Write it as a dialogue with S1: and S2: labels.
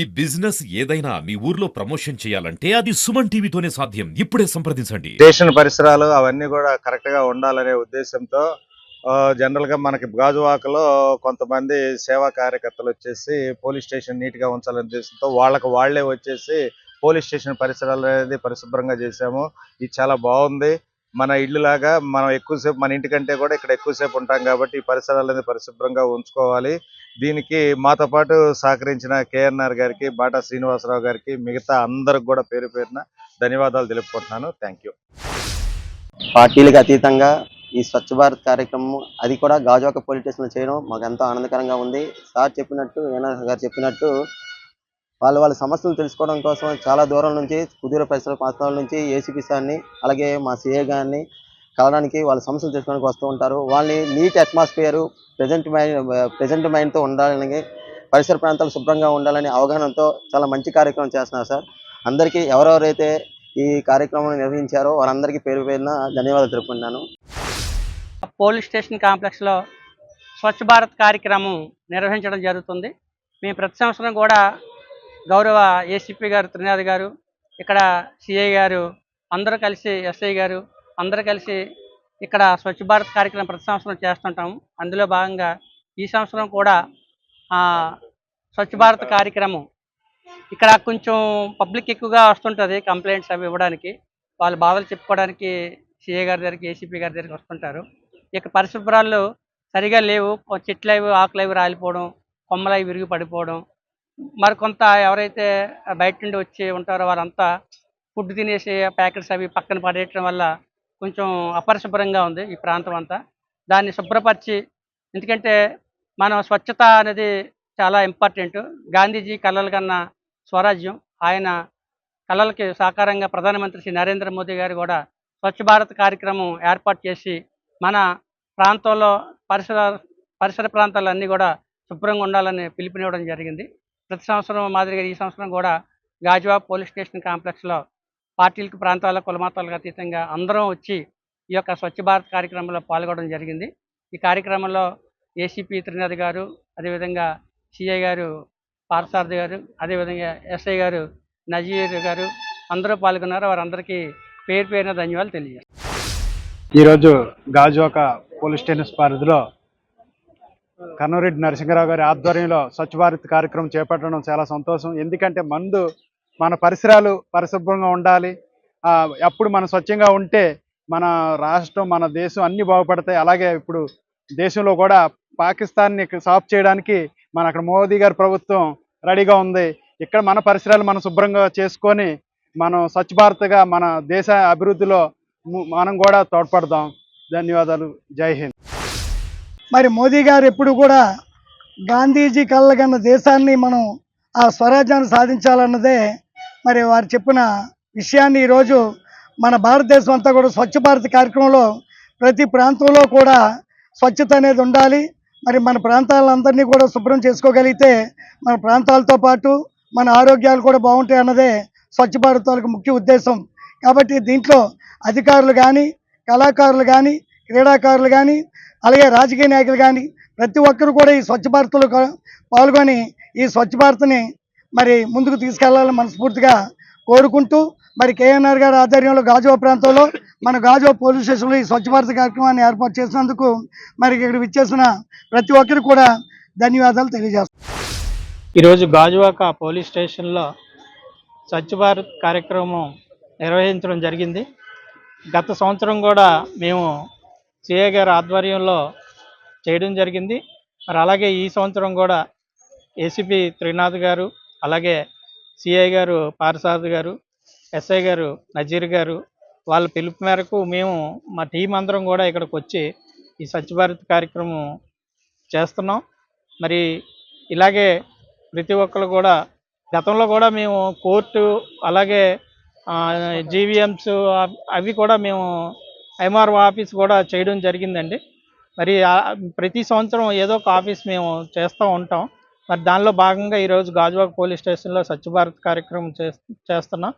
S1: ఈ బిజినెస్ ఏదైనా మీ ఊర్లో ప్రమోషన్ చేయాలంటే అది సుమన్ టీవీతోనే సాధ్యం. ఇప్పుడే సంప్రదించండి.
S2: స్టేషన్ పరిసరాలు అవన్నీ కూడా కరెక్ట్గా ఉండాలనే ఉద్దేశంతో జనరల్గా మనకి గాజువాకలో కొంతమంది సేవా కార్యకర్తలు వచ్చేసి పోలీస్ స్టేషన్ నీట్గా ఉంచాలనే ఉద్దేశంతో వాళ్ళకి వాళ్ళే వచ్చేసి పోలీస్ స్టేషన్ పరిసరాలు అనేది పరిశుభ్రంగా చేశాము. ఇది చాలా బాగుంది. మన ఇల్లు లాగా మనం ఎక్కువసేపు మన ఇంటికంటే కూడా ఇక్కడ ఎక్కువసేపు ఉంటాం కాబట్టి ఈ పరిసరాలు పరిశుభ్రంగా ఉంచుకోవాలి. దీనికి మాతో పాటు సహకరించిన కేఎన్ఆర్ గారికి బాటా శ్రీనివాసరావు గారికి మిగతా అందరికి కూడా పేరు పేరున ధన్యవాదాలు తెలుపుకుంటున్నాను. థ్యాంక్ యూ
S3: పార్టీలకు అతీతంగా ఈ స్వచ్ఛ భారత్ కార్యక్రమం అది కూడా గాజువాక పోలీస్ స్టేషన్లో చేయడం మాకు ఎంతో ఆనందకరంగా ఉంది. సార్ చెప్పినట్టు ఏనా గారు చెప్పినట్టు వాళ్ళ వాళ్ళ సమస్యలు తెలుసుకోవడం కోసం చాలా దూరం నుంచి కుదీర పరిసర ప్రాంతాల నుంచి ఏసీపీ సార్ని అలాగే మా సిఏ గారిని కలవడానికి వాళ్ళ సమస్యలు తెలుసుకోవడానికి వస్తూ ఉంటారు. వాళ్ళని neat atmosphere present mind present మైండ్తో ఉండాలని పరిసర ప్రాంతాలు శుభ్రంగా ఉండాలని అవగాహనతో చాలా మంచి కార్యక్రమం చేస్తున్నారు సార్. అందరికీ ఎవరెవరైతే ఈ కార్యక్రమం నిర్వహించారో వారందరికీ పేరు పేరున ధన్యవాదాలు తెలుపుకున్నాను
S4: పోలీస్ స్టేషన్ కాంప్లెక్స్లో స్వచ్ఛ భారత్ కార్యక్రమం నిర్వహించడం జరుగుతుంది. మేము ప్రతి సంవత్సరం కూడా గౌరవ ఏసీపీ గారు త్రినాథ్ గారు ఇక్కడ సిఐ గారు అందరూ కలిసి ఎస్ఐ గారు అందరూ కలిసి ఇక్కడ స్వచ్ఛ భారత్ కార్యక్రమం ప్రతి సంవత్సరం చేస్తుంటాము అందులో భాగంగా ఈ సంవత్సరం కూడా స్వచ్ఛ భారత్ కార్యక్రమం ఇక్కడ కొంచెం పబ్లిక్ ఎక్కువగా వస్తుంటుంది కంప్లైంట్స్ అవి ఇవ్వడానికి. వాళ్ళ బాధలు చెప్పుకోవడానికి సిఏ గారి దగ్గరికి ఏసీపీ గారి దగ్గరికి వస్తుంటారు. ఇక పరిశుభ్రాలు సరిగా లేవు చెట్లు అవి ఆకులు అవి రాలిపోవడం కొమ్మలు అవి విరిగి పడిపోవడం మరి కొంత ఎవరైతే బయట నుండి వచ్చి ఉంటారో వారంతా ఫుడ్ తినేసి ప్యాకెట్స్ అవి పక్కన పడేయటం వల్ల కొంచెం అపరిశుభ్రంగా ఉంది ఈ ప్రాంతం అంతా. దాన్ని శుభ్రపరిచి ఎందుకంటే మనం స్వచ్ఛత అనేది చాలా ఇంపార్టెంట్. గాంధీజీ కళలు కన్నా స్వరాజ్యం. ఆయన కళలకి సాకారంగా ప్రధానమంత్రి శ్రీ నరేంద్ర మోదీ గారు కూడా స్వచ్ఛ భారత్ కార్యక్రమం ఏర్పాటు చేసి మన ప్రాంతంలో పరిసర పరిసర ప్రాంతాలన్నీ కూడా శుభ్రంగా ఉండాలని పిలుపునివ్వడం జరిగింది. ప్రతి సంవత్సరం మాదిరిగా ఈ సంవత్సరం కూడా గాజువా పోలీస్ స్టేషన్ కాంప్లెక్స్లో పార్టీలకు ప్రాంతాల కులమతాలకు అతీతంగా అందరం వచ్చి ఈ యొక్క స్వచ్ఛ భారత్ కార్యక్రమంలో పాల్గొనడం జరిగింది. ఈ కార్యక్రమంలో ఏసీపీ త్రినాథ్ గారు అదేవిధంగా సిఐ గారు పార్థసారథి గారు అదేవిధంగా ఎస్ఐ గారు నజీర్ గారు అందరూ పాల్గొన్నారు. వారందరికీ పేరు పేరున ధన్యవాదాలు తెలియజేస్తారు
S5: ఈరోజు గాజువాక పోలీస్ స్టేషన్ పరిధిలో కన్నూరెడ్డి నరసింహరావు గారి ఆధ్వర్యంలో స్వచ్ఛ భారత్ కార్యక్రమం చేపట్టడం చాలా సంతోషం. ఎందుకంటే మందు మన పరిసరాలు పరిశుభ్రంగా ఉండాలి. అప్పుడు మనం స్వచ్ఛంగా ఉంటే మన రాష్ట్రం మన దేశం అన్ని బాగుపడతాయి. అలాగే ఇప్పుడు దేశంలో కూడా పాకిస్తాన్ని సాఫ్ చేయడానికి మన అక్కడ మోదీ గారి ప్రభుత్వం రెడీగా ఉంది. ఇక్కడ మన పరిసరాలు మనం శుభ్రంగా చేసుకొని మనం స్వచ్ఛ భారత్గా మన దేశ అభివృద్ధిలో మనం కూడా తోడ్పడదాం. ధన్యవాదాలు. జై హింద్.
S6: మరి మోదీ గారు ఎప్పుడు కూడా గాంధీజీ కళ్ళగన్న దేశాన్ని మనం ఆ స్వరాజ్యాన్ని సాధించాలన్నదే మరి వారు చెప్పిన విషయాన్ని ఈరోజు మన భారతదేశం అంతా కూడా స్వచ్ఛ భారత్ కార్యక్రమంలో ప్రతి ప్రాంతంలో కూడా స్వచ్ఛత అనేది ఉండాలి. మరి మన ప్రాంతాలందరినీ కూడా శుభ్రం చేసుకోగలిగితే మన ప్రాంతాలతో పాటు మన ఆరోగ్యాలు కూడా బాగుంటాయి అన్నదే స్వచ్ఛ భారత్ వాళ్ళకి ముఖ్య ఉద్దేశం. కాబట్టి దీంట్లో అధికారులు కానీ కళాకారులు కానీ క్రీడాకారులు కానీ అలాగే రాజకీయ నాయకులు కానీ ప్రతి ఒక్కరు కూడా ఈ స్వచ్ఛ భారత్లో పాల్గొని ఈ స్వచ్ఛ భారత్ని మరి ముందుకు తీసుకెళ్ళాలని మనస్ఫూర్తిగా కోరుకుంటూ మరి కేఎన్ఆర్ గారి ఆధ్వర్యంలో గాజువా ప్రాంతంలో మన గాజువా పోలీస్ స్టేషన్లో ఈ స్వచ్ఛ భారత్ కార్యక్రమాన్ని ఏర్పాటు చేసినందుకు మరి ఇక్కడ విచ్చేసిన ప్రతి ఒక్కరు కూడా ధన్యవాదాలు తెలియజేస్తాం
S7: ఈరోజు గాజువాక పోలీస్ స్టేషన్లో స్వచ్ఛ భారత్ కార్యక్రమం నిర్వహించడం జరిగింది. గత సంవత్సరం కూడా మేము సిఏ గారి ఆధ్వర్యంలో చేయడం జరిగింది. మరి అలాగే ఈ సంవత్సరం కూడా ఏసీపీ త్రినాథ్ గారు అలాగే సిఐ గారు పారసాద్ గారు ఎస్ఐ గారు నజీర్ గారు వాళ్ళ పిలుపు మేరకు మేము మా టీం అందరం కూడా ఇక్కడికి వచ్చి ఈ స్వచ్ఛభారత్ కార్యక్రమం చేస్తున్నాం. మరి ఇలాగే ప్రతి ఒక్కరు కూడా గతంలో కూడా మేము కోర్టు అలాగే జీవీఎంస్ అవి కూడా మేము ఎంఆర్ఓ ఆఫీస్ కూడా చేయడం జరిగిందండి. మరి ప్రతి సంవత్సరం ఏదో ఒక ఆఫీస్ మేము చేస్తూ ఉంటాం. మరి దానిలో భాగంగా ఈరోజు గాజువాక పోలీస్ స్టేషన్లో స్వచ్ఛ భారత్ కార్యక్రమం చేస్తున్నాం.